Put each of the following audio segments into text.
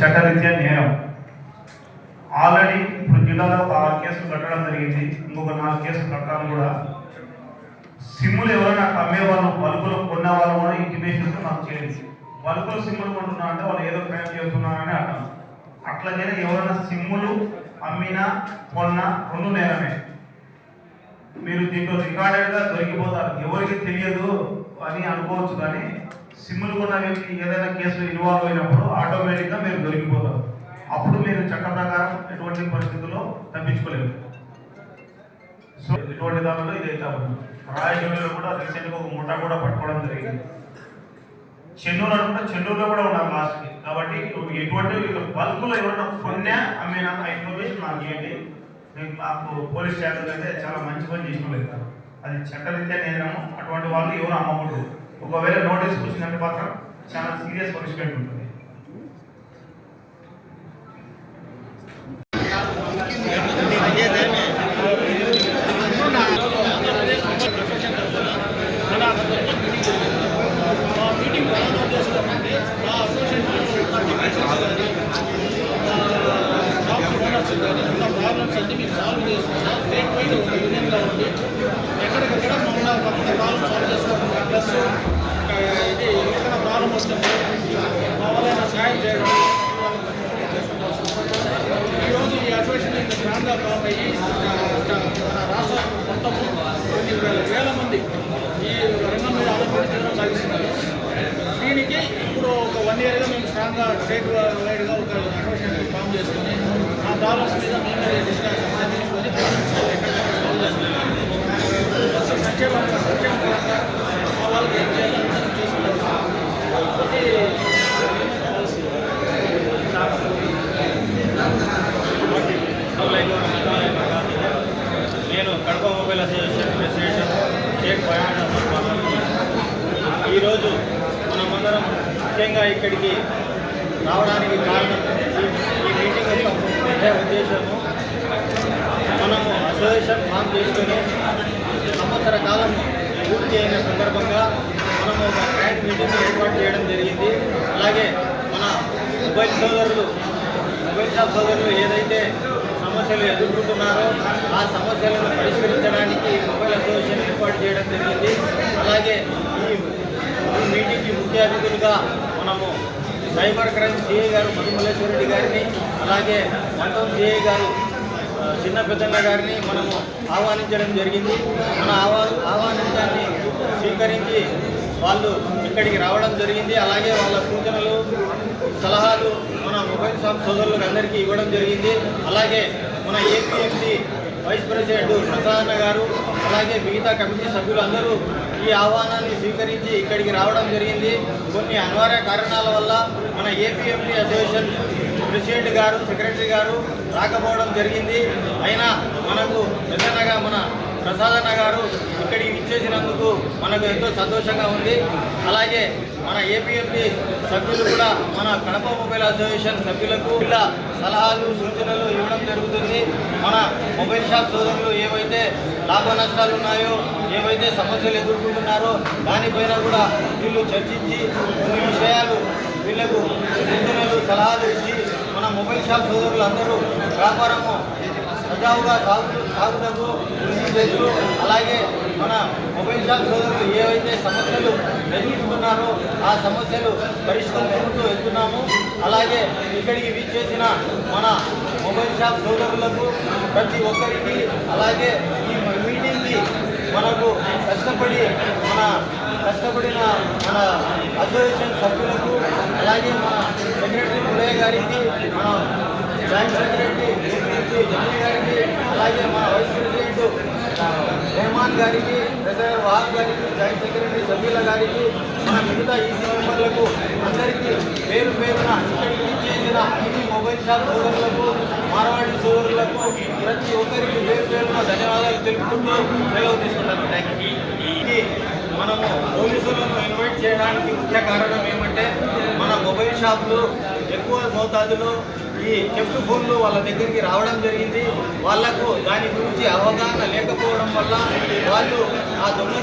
చట్టరీత్యా నేరం ఆల్రెడీ ఇప్పుడు జిల్లాలో ఒక ఆరు కేసులు కట్టడం జరిగింది. ఇంకొక నాలుగు కేసులు కట్టడం కూడా సిమ్ములు ఎవరైనా అమ్మేవాళ్ళు కొన్న కొనేవాళ్ళు కూడా ఇంటిమేషన్స్ నాకు చేయండి బల్బులు సిమ్ములు కొంటున్నా అంటే వాళ్ళు ఏదో ప్రయాణం చేస్తున్నారని అర్థం. అట్లా ఎవరైనా సిమ్ములు అమ్మినా కొన్నా రెండు నేరమే. మీరు దీంట్లో రికార్డెడ్గా దొరికిపోతారు. ఎవరికి తెలియదు. పని అనుకోవచ్చు కానీ సిమ్ములు కొన్న వ్యక్తి ఏదైనా కేసులో ఇన్వాల్వ్ అయినప్పుడు ఆటోమేటిక్గా మీరు దొరికిపోతారు. అప్పుడు మీరు చట్ట ప్రకారం ఎటువంటి పరిస్థితుల్లో తప్పించుకోలేరు. సో ఇటువంటి దానిలో ఇది అయితే అవుతుంది రాయచూరులో కూడా రీసెంట్గా ఒక ముఠా కూడా పట్టుకోవడం జరిగింది. చెన్నూరు అనుకుంటే చెన్నూరులో కూడా ఉన్నారు లాస్ట్కి కాబట్టి ఎటువంటి బల్కులో ఎవరైనా కొన్నా అమ్మినా ఆ ఇన్ఫర్మేషన్ నాకు ఇవ్వండి. నేను మాకు పోలీస్ శాఖ అయితే చాలా మంచి పని చేసిన అది చట్టరీత్యా నేరము. అటువంటి వాళ్ళు ఎవరు అమ్మకూడదు. ఒకవేళ నోటీస్ వచ్చిందంటే మాత్రం చాలా సీరియస్ పనిష్మెంట్ ఉంటుంది ప్రాబ్లమ్స్ అన్ని మీరు సాల్వ్ చేసుకున్నా స్టేట్ వైడ్ ఒక యూనియన్గా ఉండి ఎక్కడికక్కడ మమ్మల్ని కొత్త ప్రాబ్లమ్ సాల్వ్ చేసుకుంటున్నాం ప్లస్ ఇది ఎక్కడ ప్రాబ్లం వస్తుంది కావాలైనా చేయడం ఈరోజు ఈ అసోసియేషన్ ఇంత గ్రాండ్గా ఫామ్ రాష్ట్ర మన మొత్తము కొన్ని వేల వేల మంది ఈ రంగం మీద ఆధారపడి జీవనం సాగిస్తున్నారు దీనికి ఇప్పుడు ఒక వన్ ఇయర్గా మేము స్ట్రాంగ్గా స్టేట్ వైడ్గా ఒక అసోసియేషన్ ఫామ్ చేసుకుని ఆ ప్రాబ్లమ్స్ మీద మేమే డిస్కషన్ చర్చించుకొని ప్రాబ్లమ్స్ ఎక్కడెక్కడ సాల్వ్ చేస్తున్నాం సంక్షేమ సంక్షేమ పరంగా మా వాళ్ళకి ఏం చేయాలో అందరం చేసుకుంటాం ఇది ఆటోమొబైల్ కడప అసోసియేషన్ స్టేట్ షేక్ ఈరోజు మనమందరం ముఖ్యంగా ఇక్కడికి రావడానికి కారణం ఈ ఈ మీటింగ్ యొక్క ముఖ్య ఉద్దేశము మనము అసోసియేషన్ ఫామ్ చేసుకొని సంవత్సర కాలం పూర్తి అయిన సందర్భంగా మనము ఒక గ్రాండ్ మీటింగ్ ఏర్పాటు చేయడం జరిగింది. అలాగే మన మొబైల్ సోదరులు మొబైల్ షాప్ సోదరులు ఏదైతే సమస్యలు ఎదుర్కొంటున్నారో ఆ సమస్యలను పరిష్కరించడానికి మొబైల్ అసోసియేషన్ ఏర్పాటు చేయడం జరిగింది. అలాగే ఈ మీటింగ్కి ముఖ్య అతిథులుగా మనము సైబర్ క్రైమ్ సిఐ గారు మధుమల్లేశ్వరరెడ్డి గారిని అలాగే మండలం సిఐ గారు చిన్న పెద్దన్న గారిని మనము ఆహ్వానించడం జరిగింది. మన ఆహ్వా ఆహ్వానించాన్ని స్వీకరించి వాళ్ళు ఇక్కడికి రావడం జరిగింది. అలాగే వాళ్ళ సూచనలు సలహాలు మన మొబైల్ షాప్ సోదరులకు అందరికీ ఇవ్వడం జరిగింది. అలాగే మన ఏపీఎంసీ వైస్ ప్రెసిడెంట్ ప్రసాదన్న గారు అలాగే మిగతా కమిటీ సభ్యులు అందరూ ఈ ఆహ్వానాన్ని స్వీకరించి ఇక్కడికి రావడం జరిగింది. కొన్ని అనివార్య కారణాల వల్ల మన ఏపీఎంసీ అసోసియేషన్ ప్రెసిడెంట్ గారు సెక్రటరీ గారు రాకపోవడం జరిగింది. అయినా మనకు నిజంగా మన ప్రసాదన్న గారు ఇక్కడికి ఇచ్చేసినందుకు మనకు ఎంతో సంతోషంగా ఉంది. అలాగే మన ఏపీఎంపీ సభ్యులు కూడా మన కడప మొబైల్ అసోసియేషన్ సభ్యులకు ఇలా సలహాలు సూచనలు ఇవ్వడం జరుగుతుంది. మన మొబైల్ షాప్ సోదరులు ఏవైతే లాభ నష్టాలు ఉన్నాయో ఏవైతే సమస్యలు ఎదుర్కొంటున్నారో దానిపైన కూడా వీళ్ళు చర్చించి కొన్ని విషయాలు వీళ్ళకు సూచనలు సలహాలు ఇచ్చి మన మొబైల్ షాప్ సోదరులు అందరూ వ్యాపారము సజావుగా సాగు సాగుటకు కృషి చేస్తూ అలాగే మన మొబైల్ షాప్ సోదరులు ఏవైతే సమస్యలు ఎదుర్కొంటున్నారో ఆ సమస్యలు పరిష్కరించుకుంటూ వెళ్తున్నాము. అలాగే ఇక్కడికి విచ్చేసిన మన మొబైల్ షాప్ సోదరులకు ప్రతి ఒక్కరికి అలాగే ఈ మీటింగ్కి మనకు కష్టపడి మన కష్టపడిన మన అసోసియేషన్ సభ్యులకు అలాగే మన సెక్రటరీ పుల్లయ్య గారికి మన జాయింట్ సెక్రటరీ ఏపీఎంసీ గారికి అలాగే మన వైస్ ప్రెసిడెంట్ రెహమాన్ గారికి రిజర్వ్ వాహ్ గారికి జాయింట్ సెక్రటరీ సభ్యుల గారికి మన మిగతా ఈసీ మెంబర్లకు అందరికీ పేరు పేరున చేసిన ఈ మొబైల్ షాప్ సోదరులకు మార్వాడి సోదరులకు ప్రతి ఒక్కరికి పేరు పేరున ధన్యవాదాలు తెలుపుకుంటూ సెలవు తీసుకుంటాను థ్యాంక్ యూ ఇది మనము పోలీసులను ఇన్వైట్ చేయడానికి ముఖ్య కారణం ఏమంటే మన మొబైల్ షాపులు ఎక్కువ మోతాదులో ఈ కెఫ్ట్ ఫోన్లు వాళ్ళ దగ్గరికి రావడం జరిగింది. వాళ్ళకు దాని గురించి అవగాహన లేకపోవడం వల్ల వాళ్ళు ఆ దొంగ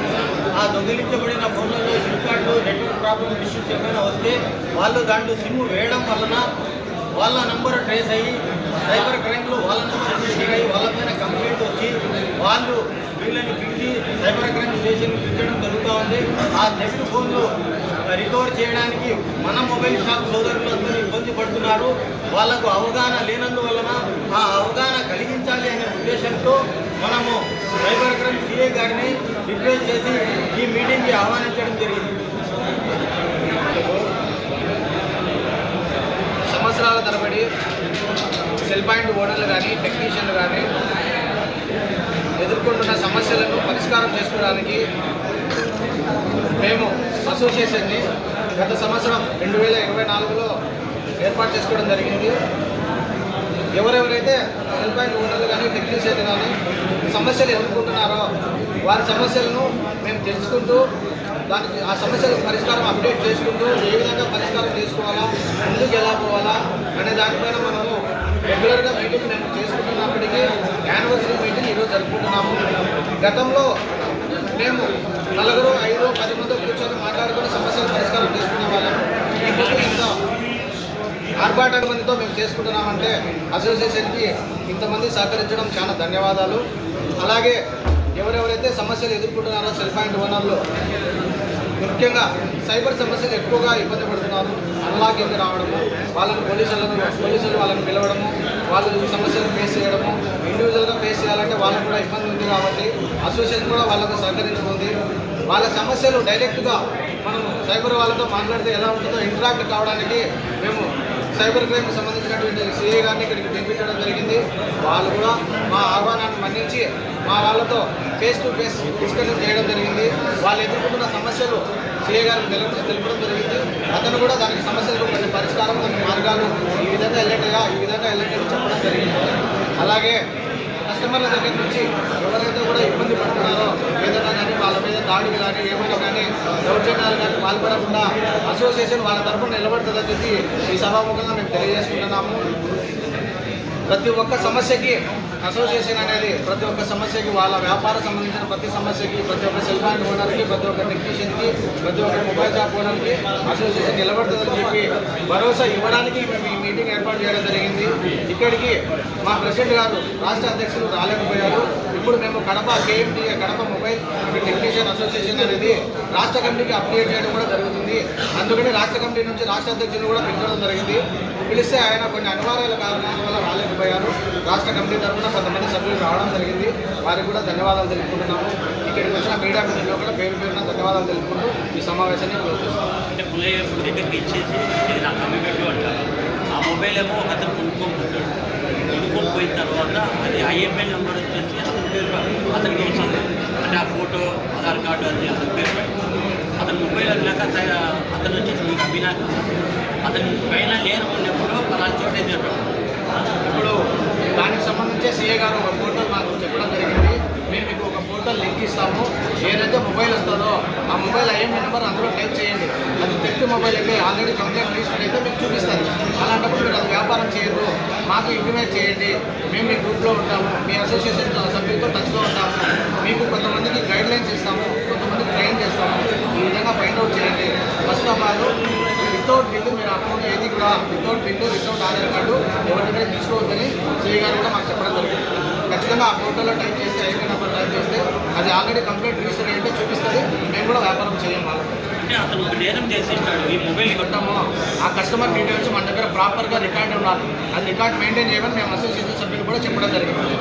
ఆ దొంగిలించబడిన ఫోన్లలో sim card network problem issues ఏమైనా వస్తే వాళ్ళు దాంట్లో సిమ్ వేయడం వలన వాళ్ళ నంబర్ ట్రేస్ అయ్యి సైబర్ క్రైమ్లో వాళ్ళ నంబర్ రిజిస్టర్ అయ్యి వాళ్ళ పైన కంప్లైంట్ వచ్చి వాళ్ళు వీళ్ళని పిలిచి సైబర్ క్రైమ్ స్టేషన్ పిలిచడం జరుగుతూ ఉంది. ఆ నెట్ ఫోన్లు రికవర్ చేయడానికి మన మొబైల్ షాప్ సోదరులందరూ ఇబ్బంది పడుతున్నారు. వాళ్ళకు అవగాహన లేనందువలన ఆ అవగాహన కలిగించాలి అనే ఉద్దేశంతో మనము సైబర్ క్రైమ్ సిఏ గారిని రిక్వెస్ట్ చేసి ఈ మీటింగ్కి ఆహ్వానించడం జరిగింది. సంవత్సరాల తరబడి సెల్ పాయింట్ ఓనర్లు కానీ టెక్నీషియన్లు కానీ ఎదుర్కొంటున్న సమస్యలను పరిష్కారం చేసుకోవడానికి మేము అసోసియేషన్ని గత సంవత్సరం రెండు వేల ఇరవై నాలుగులో ఏర్పాటు చేసుకోవడం జరిగింది. ఎవరెవరైతే సెల్ ఓనర్లు కానీ టెక్నీషియన్లు కానీ సమస్యలు ఎదుర్కొంటున్నారో వారి సమస్యలను మేము తెలుసుకుంటూ దానికి ఆ సమస్యలకు పరిష్కారం అప్డేట్ చేసుకుంటూ ఏ విధంగా పరిష్కారం చేసుకోవాలా ముందుకు ఎలా పోవాలా అనే దానిపైన మనము రెగ్యులర్గా మీటింగ్ మేము చేసుకుంటున్నప్పటికీ యానివర్సరీ మీటింగ్ ఈరోజు జరుపుకుంటున్నాము. గతంలో మేము నలుగురు ఐదు పది మంది కూర్చొని మాట్లాడుకుని సమస్యలు పరిష్కారం చేసుకునే వాళ్ళము ఇప్పుడు ఇంత ఆర్భాట మందితో మేము చేసుకుంటున్నామంటే అసోసియేషన్కి ఇంతమంది సహకరించడం చాలా ధన్యవాదాలు. అలాగే ఎవరెవరైతే సమస్యలు ఎదుర్కొంటున్నారో సెల్ పాయింట్ ఓనర్లు ముఖ్యంగా సైబర్ సమస్యలు ఎక్కువగా ఇబ్బంది పడుతున్నారు అన్లాకింగ్ రావడము వాళ్ళని పోలీసులను పోలీసులు వాళ్ళని పిలవడము వాళ్ళు సమస్యలు ఫేస్ చేయడము. ఇండివిజువల్గా ఫేస్ చేయాలంటే వాళ్ళకు కూడా ఇబ్బంది ఉంది కాబట్టి అసోసియేషన్ కూడా వాళ్ళకు సహకరించుకుంది. వాళ్ళ సమస్యలు డైరెక్ట్గా మనం సైబర్ వాళ్ళతో మాట్లాడితే ఎలా ఉంటుందో ఇంటరాక్ట్ కావడానికి మేము సైబర్ క్రైమ్కి సంబంధించినటువంటి సిఐ గారిని ఇక్కడికి పిలిపించడం జరిగింది. వాళ్ళు కూడా మా ఆహ్వానాన్ని మన్నించి మా వాళ్ళతో ఫేస్ టు ఫేస్ డిస్కషన్ చేయడం జరిగింది. వాళ్ళు ఎదుర్కొంటున్న సమస్యలు సిఏ గారికి తెలపడం జరిగింది. అతను కూడా దానికి సమస్యలు కొన్ని పరిష్కారం కొన్ని మార్గాలు ఈ విధంగా వెళ్ళేట్టుగా ఈ విధంగా వెళ్ళేట్టుగా చెప్పడం జరిగింది. అలాగే కస్టమర్ల దగ్గర నుంచి ఎవరైతే కూడా ఇబ్బంది పడుతున్నారో ఏదైనా కానీ వాళ్ళ మీద దాడులు కానీ ఏమైనా కానీ దౌర్జన్యాలు కానీ పాల్పడకుండా అసోసియేషన్ వాళ్ళ తరఫున నిలబడుతుందని చెప్పి ఈ సభాముఖంగా మేము తెలియజేసుకుంటున్నాము. ప్రతి ఒక్క సమస్యకి అసోసియేషన్ అనేది ప్రతి ఒక్క సమస్యకి వాళ్ళ వ్యాపార సంబంధించిన ప్రతి సమస్యకి ప్రతి ఒక్క సెల్ పాయింట్ ఓనర్కి ప్రతి ఒక్క టెక్నీషియన్కి ప్రతి ఒక్క మొబైల్ షాప్ ఓనర్కి అసోసియేషన్ నిలబడుతుందని చెప్పి భరోసా ఇవ్వడానికి మేము ఈ మీటింగ్ ఏర్పాటు చేయడం జరిగింది. ఇక్కడికి మా ప్రెసిడెంట్ గారు రాష్ట్ర అధ్యక్షులు రాలేకపోయారు. ఇప్పుడు మేము Kadapa K M D Kadapa mobile technician association అనేది రాష్ట్ర కమిటీకి అప్డేట్ చేయడం కూడా జరుగుతుంది. అందుకని రాష్ట్ర కమిటీ నుంచి రాష్ట్ర అధ్యక్షులు కూడా పెంచడం జరిగింది. పిలిస్తే ఆయన కొన్ని అనివార్యాల కారణాల వల్ల రాలేకపోయారు. రాష్ట్ర కమిటీ తరఫున కొంతమంది సభ్యులు రావడం జరిగింది. వారికి కూడా ధన్యవాదాలు తెలుపుకుంటున్నాము. ఇక్కడికి వచ్చిన మీడియా మిత్రులు కూడా పేరు పేరున ధన్యవాదాలు తెలుపుకుంటూ ఈ సమావేశాన్ని అంటే పుల్లయ్య దగ్గరికి ఇచ్చేసి ఇది నా కమ్యూనిటీ అంటారు. ఆ మొబైల్ ఏమో ఒక అతను కొనుక్కోకుంటాడు కొనుక్కొని పోయిన తర్వాత అది ఐఎంఐ నెంబర్ వచ్చేసి అతని పేరు అతనికి వస్తుంది అంటే ఆ ఫోటో ఆధార్ కార్డు అది అతని పేరు పై. అతని మొబైల్ అన్నాక అతను వచ్చేసి మీకు అమ్మినాక అతను పైన లేరు ఉన్నప్పుడు పలానా చోట ఎదురు ఇప్పుడు దానికి సంబంధించి సీఏ గారు ఒక పోర్టల్ మాకు చెప్పడం జరిగింది. మేము మీకు ఒక పోర్టల్ లింక్ ఇస్తాము. ఏదైతే మొబైల్ వస్తుందో ఆ మొబైల్ ఐఎంఐ నెంబర్ అందులో టైప్ చేయండి. అది తెప్పి మొబైల్ అయితే ఆల్రెడీ కంప్లైంట్ రిజిస్టర్ అయితే మీకు చూపిస్తుంది అలాంటప్పుడు మీరు అది వ్యాపారం చేయరు మాకు ఇంటిమేట్ చేయండి. మేము మీ గ్రూప్లో ఉంటాము. మీ అసోసియేషన్ సభ్యులతో టచ్లో ఉంటాము. మీకు కొంతమందికి గైడ్ లైన్స్ ఇస్తాము. కొంతమందికి ట్రైన్ చేస్తాము. ఈ విధంగా ఫైండ్ అవుట్ చేయండి. First of all without bill మీరు అకౌంట్ ఏది కూడా without bill without Aadhaar card ఎవరి దగ్గర తీసుకోవద్దని గారు కూడా మాకు చెప్పడం జరిగింది. ఖచ్చితంగా ఆ పోర్టల్లో టైప్ చేస్తే ఐపీ నెంబర్ టైప్ చేస్తే అది ఆల్రెడీ కంప్లీట్ రిజిస్టర్ అయితే చూపిస్తుంది. మేము కూడా వ్యాపారం చేయం వాళ్ళకి. అతను నేరం ఈ మొబైల్ కొట్టాము. ఆ కస్టమర్ డీటెయిల్స్ మన దగ్గర ప్రాపర్గా రికార్డ్ ఉండాలి. అది రికార్డ్ మెయింటైన్ చేయమని మేము అసోసియేషన్ సభ్యులు కూడా చెప్పడం జరిగింది.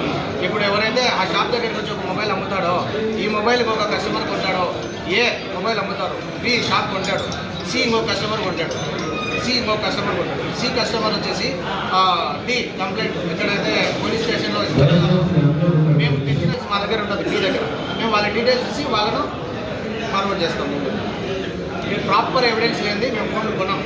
ఇప్పుడు ఎవరైతే ఆ షాప్ దగ్గరికి వచ్చి ఒక మొబైల్ అమ్ముతాడో ఈ మొబైల్కి ఒక కస్టమర్ కొంటాడో ఏ మొబైల్ అమ్ముతారు? బి షాప్ కొంటాడు. సి ఇంకో కస్టమర్ కొంటాడు. సి ఇంకో కస్టమర్ కొంటాడు. సి కస్టమర్ వచ్చేసి ఆ, డి కంప్లైంట్ ఎక్కడైతే పోలీస్ స్టేషన్లో మేము డీటెయిల్స్ మా దగ్గర ఉంటుంది మీ దగ్గర. మేము వాళ్ళ డీటెయిల్స్ ఇచ్చి వాళ్ళను ఫార్వర్డ్ చేస్తాము. మేము ప్రాపర్ ఎవిడెన్స్ లేనిది మేము ఫోన్లు కొన్నాం